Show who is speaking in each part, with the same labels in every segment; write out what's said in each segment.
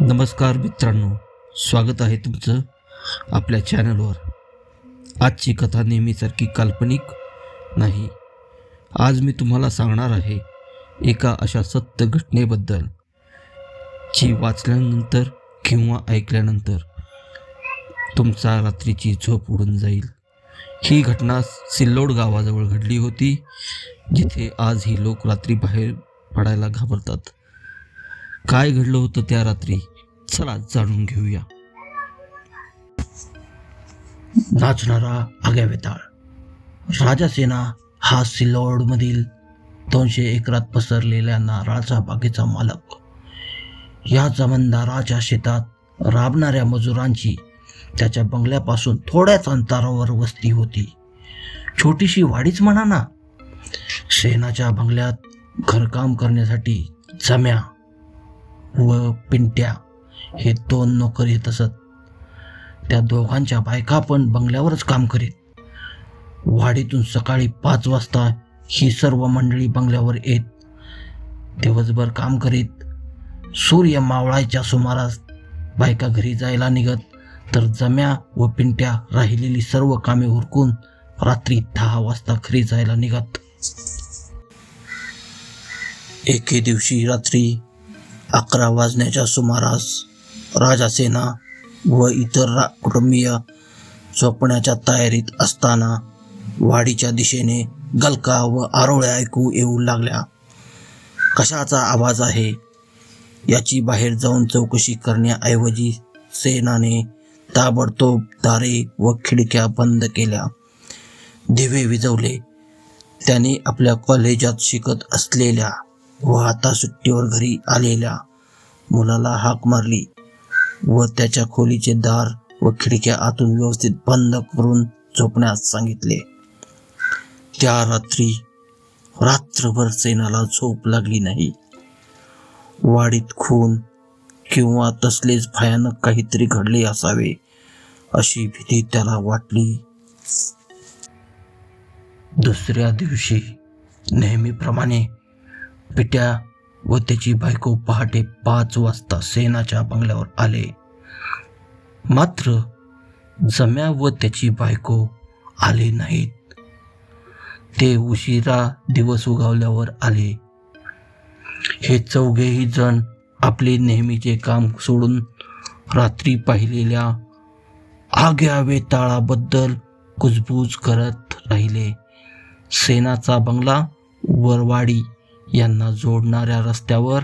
Speaker 1: नमस्कार मित्रांनो स्वागत आहे तुमचं आपल्या चॅनलवर. आजची कथा नेहमीसारखी काल्पनिक नाही. आज मी तुम्हाला सांगणार आहे एका अशा सत्य घटनेबद्दल जी वाचल्यानंतर किंवा ऐकल्यानंतर तुमचा रात्रीची झोप उडून जाईल. ही घटना सिल्लोड गावाजवळ घडली होती जिथे आजही लोक रात्री बाहेर पडायला घाबरतात. काय घडलं होतं त्या रात्री? चला जाणून घेऊया. नाचणारा आग्या वेताळ राजासेना हा सिल्लोडमधील दोनशे एकरात पसरलेल्या नारळाचा बागेचा मालक. या जमीनदाराच्या शेतात राबणाऱ्या मजुरांची त्याच्या बंगल्यापासून थोड्याच अंतरावर वस्ती होती. छोटीशी वाडीच म्हणा ना. सेनाच्या बंगल्यात घरकाम करण्यासाठी जम्या व पिंट्या हे दोन नोकर येत असत. त्या दोघांच्या बायका पण बंगल्यावरच काम करीत. वाडीतून सकाळी पाच वाजता ही सर्व मंडळी बंगल्यावर येत. दिवसभर काम करीत. सूर्य मावळायच्या सुमारास बायका घरी जायला निघत. तर जम्या व पिंट्या राहिलेली सर्व कामे उरकून रात्री दहा वाजता घरी जायला निघत. एके दिवशी रात्री अकरा वाजण्याच्या सुमारास राजासेना व इतर रा कुटुंबीय झोपण्याच्या तयारीत असताना वाडीच्या दिशेने गलका व आरोळ्या ऐकू येऊ लागल्या. कशाचा आवाज आहे? याची बाहेर जाऊन चौकशी करण्याऐवजी सेनाने ताबडतोब दारे व खिडक्या बंद केल्या. दिवे विजवले त्याने आपल्या कॉलेजात शिकत असलेल्या व आता सुट्टीवर घरी आलेल्या मुलाला हाक मारली व त्याच्या खोलीचे दार व खिडक्या आतून व्यवस्थित बंद करून झोपण्यास सांगितले. त्या रात्री रात्रभर सेनाला झोप लागली नाही. वाडीत खून किंवा तसलेच भयानक काहीतरी घडले असावे अशी भीती त्याला वाटली. दुसऱ्या दिवशी नेहमीप्रमाणे पिट्या व त्याची बायको पहाटे पाच वाजता सेनाच्या बंगल्यावर आले. मात्र जम्या व त्याची बायको आले नाहीत. ते उशिरा दिवस उगावल्यावर आले. हे चौघेही जण आपले नेहमीचे काम सोडून रात्री पाहिलेल्या आग्या वेताळाबद्दल कुजबूज करत राहिले. सेनाचा बंगला वरवाडी यांना जोडणाऱ्या रस्त्यावर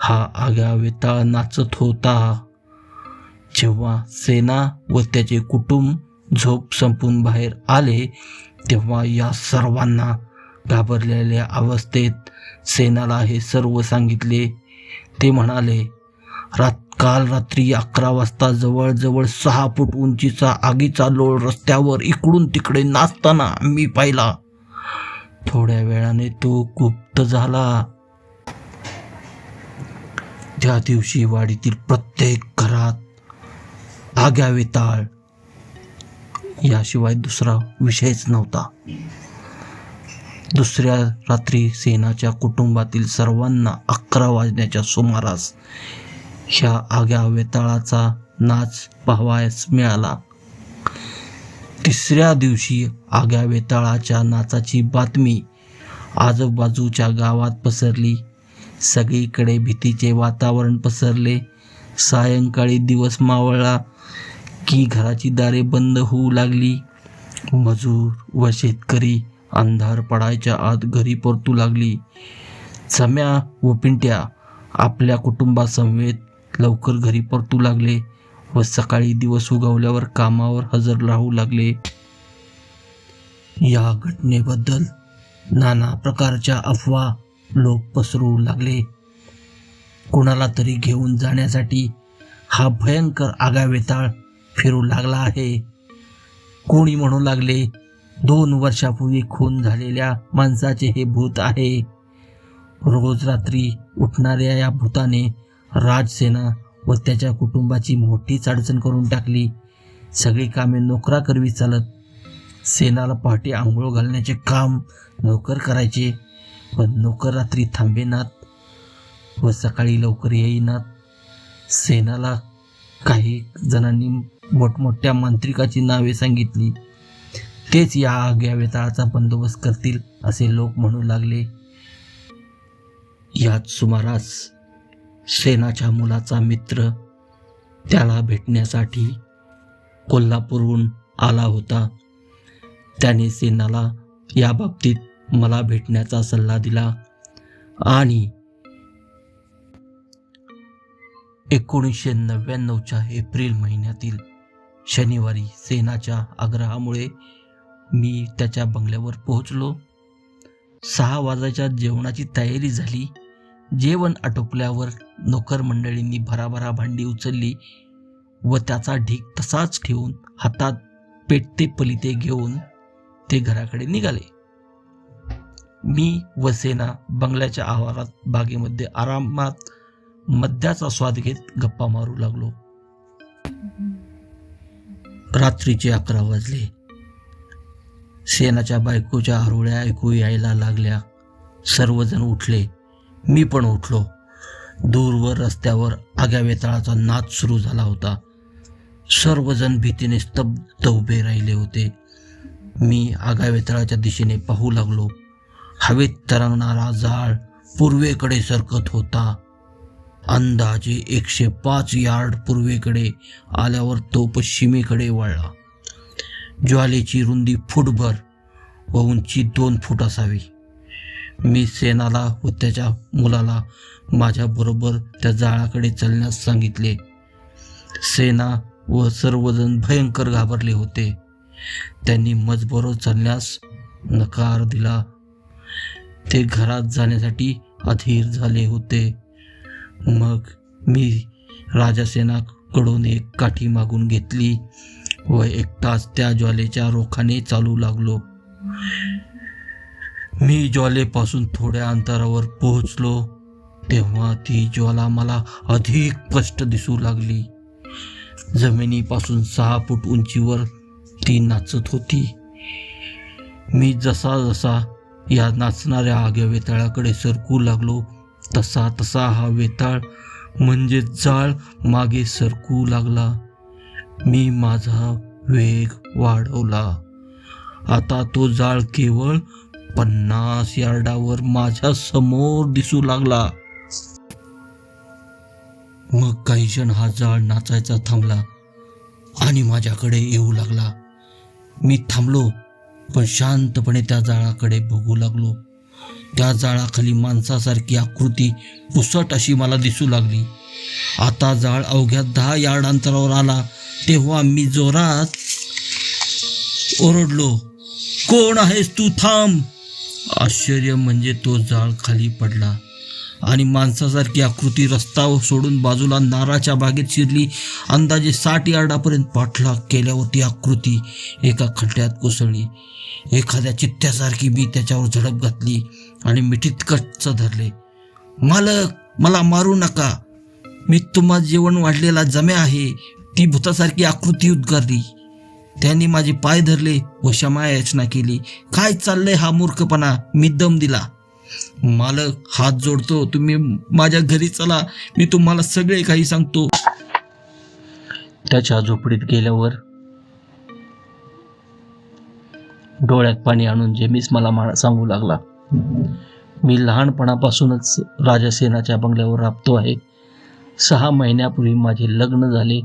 Speaker 1: हा आग्या वेताळ नाचत होता. जेव्हा सेना व त्याचे कुटुंब झोप संपून बाहेर आले तेव्हा या सर्वांना घाबरलेल्या अवस्थेत सेनाला हे सर्व सांगितले. ते म्हणाले रात काल रात्री अकरा वाजता जवळजवळ सहा फूट उंचीचा आगीचा लोळ रस्त्यावर इकडून तिकडे नाचताना मी पाहिला. थोड्या वेळाने तो गुप्त झाला. त्या दिवशी वाडीतील प्रत्येक घरात आग्या वेताळ याशिवाय दुसरा विषयच नव्हता. दुसऱ्या रात्री सेनाच्या कुटुंबातील सर्वांना अकरा वाजण्याच्या सुमारास ह्या आग्या वेताळाचा नाच पाहावयास मिळाला. तिसऱ्या दिवशी आग्या वेताळाच्या नाचाची बातमी आजूबाजूच्या गावात पसरली. सगळीकडे भीतीचे वातावरण पसरले. सायंकाळी दिवस मावळला की घराची दारे बंद होऊ लागली. मजूर व शेतकरी अंधार पडायच्या आत घरी परतू लागली. चम्या व पिंट्या आपल्या कुटुंबासमवेत लवकर घरी परतू लागले. व सकाळी दिवस उगवल्यावर कामावर हजर राहू लागले. या घटनेबद्दल नाना प्रकारच्या अफवा लोक पसरू लागले. कुणाला तरी घेऊन जाण्यासाठी हा भयंकर आगावेताळ फिरू लागला आहे. कोणी म्हणू लागले दोन वर्षापूर्वी खून झालेल्या माणसाचे हे भूत आहे. रोज रात्री उठणाऱ्या या भूताने राजसेना व त्याच्या कुटुंबाची मोठीच अडचण करून टाकली. सगळी कामे नोकरा करवी चालत. सेनाला पहाटे आंघोळ घालण्याचे काम नोकर करायचे. व नोकर रात्री थांबेनात व सकाळी लवकर येईनात सेनाला काही जणांनी मोठमोठ्या मांत्रिकाची नावे सांगितली. तेच या आग्या वेताळाचा बंदोबस्त करतील असे लोक म्हणू लागले. याच सुमारास सेनाच्या मुलाचा मित्र त्याला भेटण्यासाठी कोल्हापूरहून आला होता. त्याने सेनाला या बाबतीत मला भेटण्याचा सल्ला दिला आणि एकोणीसशे नव्याण्णवच्या एप्रिल महिन्यातील शनिवारी सेनाच्या आग्रहामुळे मी त्याच्या बंगल्यावर पोहोचलो. सहा वाजाच्या जेवणाची तयारी झाली. जेवण आटोपल्यावर नोकर मंडळींनी भराभरा भांडी उचलली व त्याचा ढीक तसाच ठेवून हातात पेटते पलिते घेऊन ते घराकडे निघाले. मी व सेना बंगल्याच्या आवारात बागेमध्ये आरामात मद्याचा स्वाद घेत गप्पा मारू लागलो. रात्रीचे अकरा वाजले. सेनाच्या बायकोच्या आरोळ्या ऐकू यायला लागल्या. सर्वजण उठले. मी पण उठलो. दूरवर रस्त्यावर आग्या वेताळाचा नाच सुरू झाला होता. सर्वजण भीतीने स्तब्ध उभे राहिले होते. मी आगा वेताळाच्या दिशेने पाहू लागलो. हवेत तरंगणारा जाळ पूर्वेकडे सरकत होता. अंदाजे एकशे पाच यार्ड पूर्वेकडे आल्यावर तो पश्चिमेकडे वळला. ज्वालेची रुंदी फूटभर व उंची दोन फूट असावी. मी सेनाला व त्याच्या मुलाला माझ्याबरोबर त्या जाळाकडे चलण्यास सांगितले. सेना व सर्वजण भयंकर घाबरले होते. त्यांनी मजबरोबर चालण्यास नकार दिला. ते घरात जाण्यासाठी अधीर झाले होते. मग मी राजासेनाकडून एक काठी मागून घेतली व एक तास त्या ज्वालेच्या रोखाने चालू लागलो. मी ज्वालेपासून थोड्या अंतरावर पोहोचलो तेव्हा ती ज्वाला मला अधिक स्पष्ट दिसू लागली. जमिनीपासून सहा फूट उंचीवर ती नाचत होती. मी जसा जसा या नाचणाऱ्या आग्या वेताळाकडे सरकू लागलो तसा तसा हा वेताळ म्हणजे जाळ मागे सरकू लागला. मी माझा वेग वाढवला. आता तो जाळ केवळ पन्नास यार्डावर माझ्यासमोर दिसू लागला. मग काही क्षण हा जाळ नाचायचा थांबला आणि माझ्याकडे येऊ लागला. मी थांबलो पण शांतपणे त्या जाळाकडे बघू लागलो. त्या जाळाखाली माणसासारखी आकृती पुसट अशी मला दिसू लागली. आता जाळ अवघ्या दहा यार्ड अंतरावर आला तेव्हा मी जोरात ओरडलो कोण आहेस तू? थांब. आश्चर्य म्हणजे तो जाळ खाली पडला आणि माणसासारखी आकृती रस्ता सोडून बाजूला नाराच्या बागेत शिरली. अंदाजे साठ यार्डापर्यंत पाठलाग केल्यावर ती आकृती एका खड्ड्यात कोसळली. एखाद्या चित्त्यासारखी मी त्याच्यावर झडप घातली आणि मिठीत कच्च धरले. मालक मला मारू नका. मी तुम्हा जेवण वाढलेला जम्या आहे. ती भूतासारखी आकृती उद्गारली. त्यांनी माझे पाय धरले व क्षमा याचना केली. काय चाललंय हा मूर्खपणा? मी दम दिला. मालक हात जोडतो. तुम्ही माझ्या घरी चला. मी तुम्हाला सगळे काही सांगतो. त्याच्या झोपडीत गेल्यावर डोळ्यात पाणी आणून जेमीस मला मा सांगू लागला. मी लहानपणापासूनच राजसेनाच्या बंगल्यावर राबतो आहे. सहा महिन्यापूर्वी माझे लग्न झाले.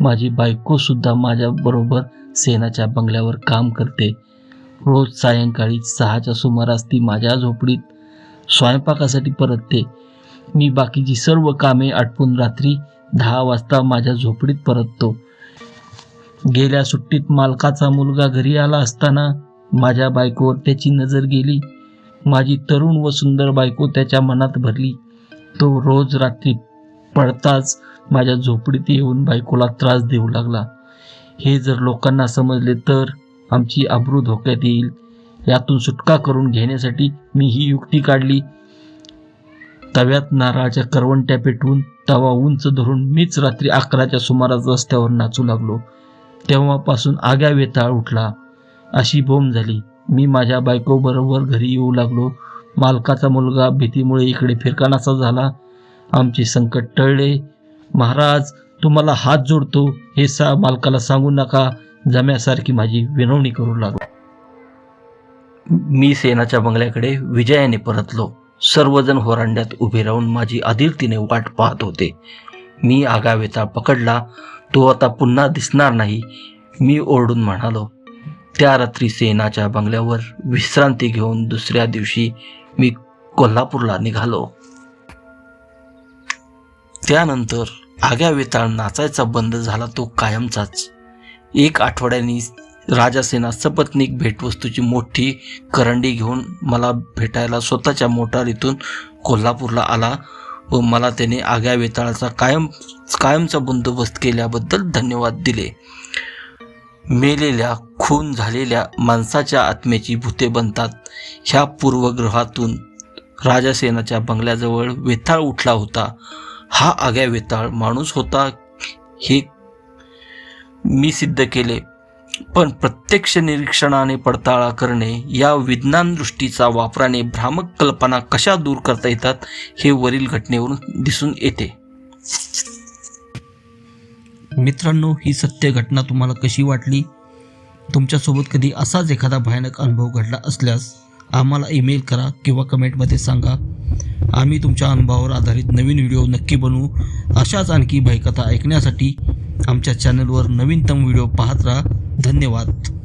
Speaker 1: माझी बायकोसुद्धा माझ्याबरोबर सेनाच्या बंगल्यावर काम करते. रोज सायंकाळी सहाच्या सुमारास ती माझ्या झोपडीत स्वयंपाकासाठी परतते. मी बाकीची सर्व कामे आटपून रात्री दहा वाजता माझ्या झोपडीत परततो. गेल्या सुट्टीत मालकाचा मुलगा घरी आला असताना माझ्या बायकोवर त्याची नजर गेली. माझी तरुण व सुंदर बायको त्याच्या मनात भरली. तो रोज रात्री पडताच माझ्या झोपडीत येऊन बायकोला त्रास देऊ लागला. हे जर लोकांना समजले तर आमची आबरू धोक्यात येईल. यातून सुटका करून घेण्यासाठी मी ही युक्ती काढली. तव्यात नारळाच्या करवंट्या पेटवून तवा उंच धरून मीच रात्री अकराच्या सुमारास रस्त्यावर नाचू लागलो. तेव्हापासून आग्या वेताळ उठला. अशी बोंब झाली. मी माझ्या बायकोबरोबर घरी येऊ लागलो. मालकाचा मुलगा भीतीमुळे इकडे फिरकानासा झाला. आमचे संकट टळले. महाराज तुम्हाला हात जोडतो हे सा मालकाला सांगू नका. जम्यासारखी माझी विनवणी करू लागलो मी सेनाच्या बंगल्याकडे विजयाने परतलो. सर्वजण होरांड्यात उभे राहून माझी आदिलतीने वाट पाहत होते. मी आगावेता पकडला. तो आता पुन्हा दिसणार नाही. मी ओरडून म्हणालो त्या रात्री सेनाच्या बंगल्यावर विश्रांती घेऊन दुसऱ्या दिवशी मी कोल्हापूरला निघालो. त्यानंतर आग्या वेताळ नाचायचा बंद झाला तो कायमचाच. एक आठवड्यानी राजासेना सपत्नीक भेटवस्तूची मोठी करंडी घेऊन मला भेटायला स्वतःच्या मोटारीतून कोल्हापूरला आला व मला त्याने आग्या वेताळाचा कायम कायमचा बंदोबस्त केल्याबद्दल धन्यवाद दिले. मेलेल्या खून झालेल्या माणसाच्या आत्म्याची भूते बनतात. ह्या पूर्वग्रहातून राजासेनाच्या बंगल्याजवळ वेताळ उठला होता. हा आग्या वेताळ माणूस होता हे मी सिद्ध केले. पण प्रत्यक्ष निरीक्षणाने पडताळा करणे या विज्ञान दृष्टीचा वापराने भ्रामक कल्पना कशा दूर करता येतात हे वरील घटनेवरून दिसून येते. मित्रांनो ही सत्य घटना तुम्हाला कशी वाटली? तुमच्यासोबत कधी असाच एखादा भयानक अनुभव घडला असल्यास आम्हाला ईमेल करा किंवा कमेंटमध्ये सांगा. आम्ही तुमच्या अनुभवावर आधारित नवीन व्हिडिओ नक्की बनवू. अशाच आणखी भयकथा ऐकण्यासाठी आमच्या चॅनलवर नवीनतम व्हिडिओ पाहत राहा. धन्यवाद.